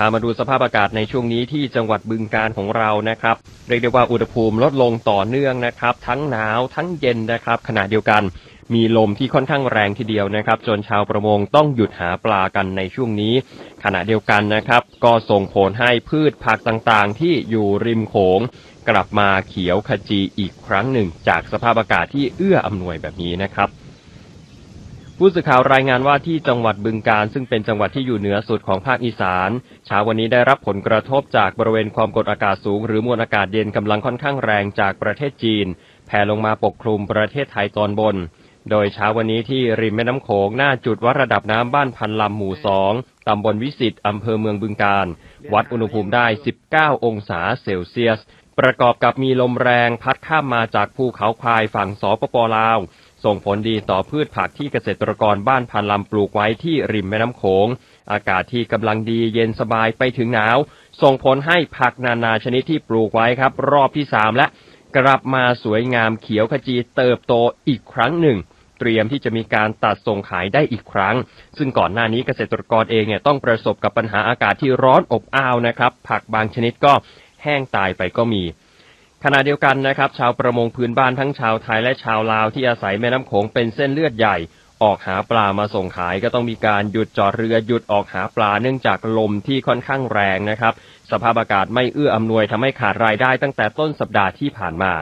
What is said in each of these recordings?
พามาดูสภาพอากาศในช่วงนี้ที่จังหวัดบึงการของเรานะครับ เรียกได้ว่าอุณหภูมิลดลงต่อเนื่องนะครับ ทั้งหนาวทั้งเย็นนะครับขณะเดียวกันมีลมที่ค่อนข้างแรงทีเดียวนะครับ จนชาวประมงต้องหยุดหาปลากันในช่วงนี้ ขณะเดียวกันนะครับ ก็ส่งผลให้พืชผักต่างๆ ที่อยู่ริมโขง กลับมาเขียวขจีอีกครั้งหนึ่ง จากสภาพอากาศที่เอื้ออำนวยแบบนี้นะครับ ผู้สื่อข่าวรายงานว่าที่จังหวัดบึงการ ซึ่งเป็นจังหวัดที่อยู่เหนือสุดของภาคอีสานเช้าวันนี้ได้รับผลกระทบจากบริเวณความกดอากาศสูง หรือมวลอากาศเย็นกำลังค่อนข้างแรงจากประเทศจีน แผ่ลงมาปกคลุมประเทศไทยตอนบน โดยเช้าวันนี้ที่ริมแม่น้ำโขงหน้าจุดวัดระดับน้ำบ้านพันลำหมู่สองตำบลวิสิตอำเภอเมืองบึงการ วัดอุณหภูมิได้ 19 องศาเซลเซียส ประกอบกับมีลมแรงพัดข้ามมาจากภูเขาควายฝั่งสปปลาว ส่งผลดีต่อพืชผักที่เกษตรกรบ้านพันลำปลูกไว้ที่ริมแม่น้ำโขง อากาศที่กำลังดีเย็นสบายไปถึงหนาว ส่งผลให้ผักนานาชนิดที่ปลูกไว้ครับ รอบที่สามและกลับมาสวยงามเขียวขจีเติบโตอีกครั้งหนึ่ง เตรียมที่จะมีการตัดส่งขายได้อีกครั้ง ซึ่งก่อนหน้านี้เกษตรกรเองเนี่ยต้องประสบกับปัญหาอากาศที่ร้อนอบอ้าวนะครับ ผักบางชนิดก็แห้งตายไปก็มี ขณะเดียวกันนะครับ ชาวประมงพื้นบ้านทั้งชาวไทยและชาวลาวที่อาศัยแม่น้ำโขงเป็นเส้นเลือดใหญ่ ออกหาปลามาส่งขายก็ต้องมีการหยุดจอดเรือหยุดออกหาปลาเนื่องจากลมที่ค่อนข้างแรงนะครับ สภาพอากาศไม่เอื้ออำนวยทำให้ขาดรายได้ตั้งแต่ต้นสัปดาห์ที่ผ่านมา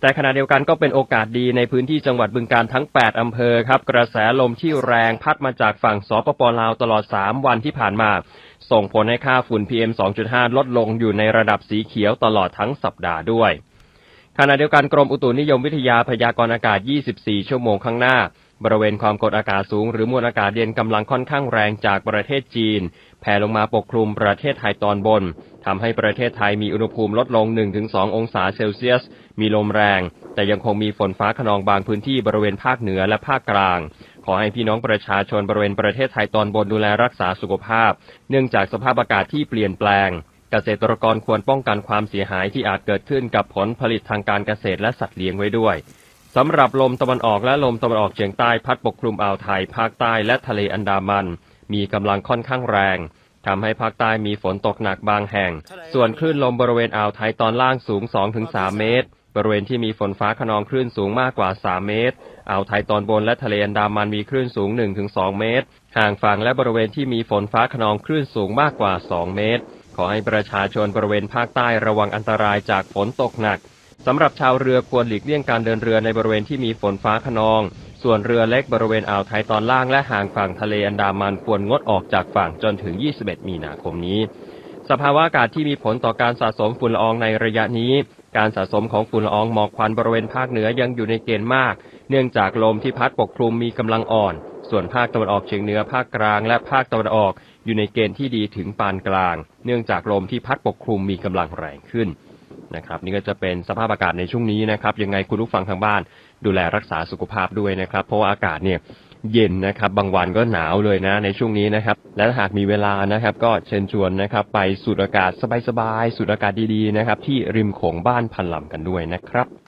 แต่ขณะเดียวกันก็เป็นโอกาสดีในพื้นที่จังหวัดบึงการทั้ง 8 อำเภอครับ กระแสลมที่แรงพัดมาจากฝั่งสปปลาวตลอด 3 วันที่ผ่านมา ส่งผลให้ค่าฝุ่น PM 2.5 ลดลงอยู่ในระดับสีเขียวตลอดทั้งสัปดาห์ด้วย ขณะเดียวกันกรมอุตุนิยมวิทยาพยากรณ์อากาศ 24 ชั่วโมงข้างหน้า บริเวณความกดอากาศสูงหรือมวลอากาศเย็นกำลังค่อนข้างแรงจากประเทศจีน แผ่ลงมาปกคลุมประเทศไทยตอนบนทำให้ประเทศไทยมีอุณหภูมิลดลง 1-2 องศาเซลเซียส มีลมแรง แต่ยังคงมีฝนฟ้าขนองบางพื้นที่บริเวณภาคเหนือและภาคกลาง ขอให้พี่น้องประชาชนบริเวณประเทศไทยตอนบนดูแลรักษาสุขภาพ เนื่องจากสภาพอากาศที่เปลี่ยนแปลง เกษตรกรควรป้องกันความเสียหายที่อาจเกิดขึ้นกับผลผลิตทางการเกษตรและสัตว์เลี้ยงไว้ด้วย สำหรับลมตะวันออกและลมตะวันออกเฉียงใต้พัดปกคลุมอ่าวไทยภาคใต้และทะเลอันดามัน มีกำลังค่อนข้างแรงทำให้ภาคใต้มีฝนตกหนักบางแห่ง ส่วนคลื่นลมบริเวณอ่าวไทยตอนล่างสูง 2-3 เมตร บริเวณที่มีฝนฟ้าขนองคลื่นสูงมากกว่า 3 เมตร อ่าวไทยตอนบนและทะเลอันดามันมีคลื่นสูง 1-2 เมตร ห่างฝั่งและบริเวณที่มีฝนฟ้าขนองคลื่นสูงมากกว่า 2 เมตร ขอให้ประชาชนบริเวณภาคใต้ระวังอันตรายจากฝนตกหนัก สำหรับชาวเรือควรหลีกเลี่ยงการเดินเรือในบริเวณที่มีฝนฟ้าขนอง ส่วนเรือเล็กบริเวณอ่าวไทยตอนล่างและห่างฝั่งทะเลอันดามันควรงดออกจากฝั่งจนถึง 21 มีนาคมนี้ สภาวะอากาศที่มีผลต่อการสะสมฝุ่นละอองในระยะนี้ การสะสมของฝุ่นละอองหมอกควันบริเวณภาคเหนือยังอยู่ในเกณฑ์มาก เนื่องจากลมที่พัดปกคลุมมีกำลังอ่อน ส่วนภาคตะวันออกเฉียงเหนือภาคกลาง และภาคตะวันออกอยู่ในเกณฑ์ที่ดีถึงปานกลาง เนื่องจากลมที่พัดปกคลุมมีกำลังแรงขึ้น นะครับนี่ก็จะเป็นสภาพอากาศในช่วงนี้นะครับ ยังไงคุณผู้ฟังทางบ้านดูแลรักษาสุขภาพด้วยนะครับ เพราะว่าอากาศเนี่ยเย็นนะครับบางวันก็หนาวเลยนะในช่วงนี้นะครับ และหากมีเวลานะครับ ก็เชิญชวนนะครับ ไปสูดอากาศสบายๆสูดอากาศดีๆนะครับ ที่ริมโขงบ้านพันลำกันด้วยนะครับ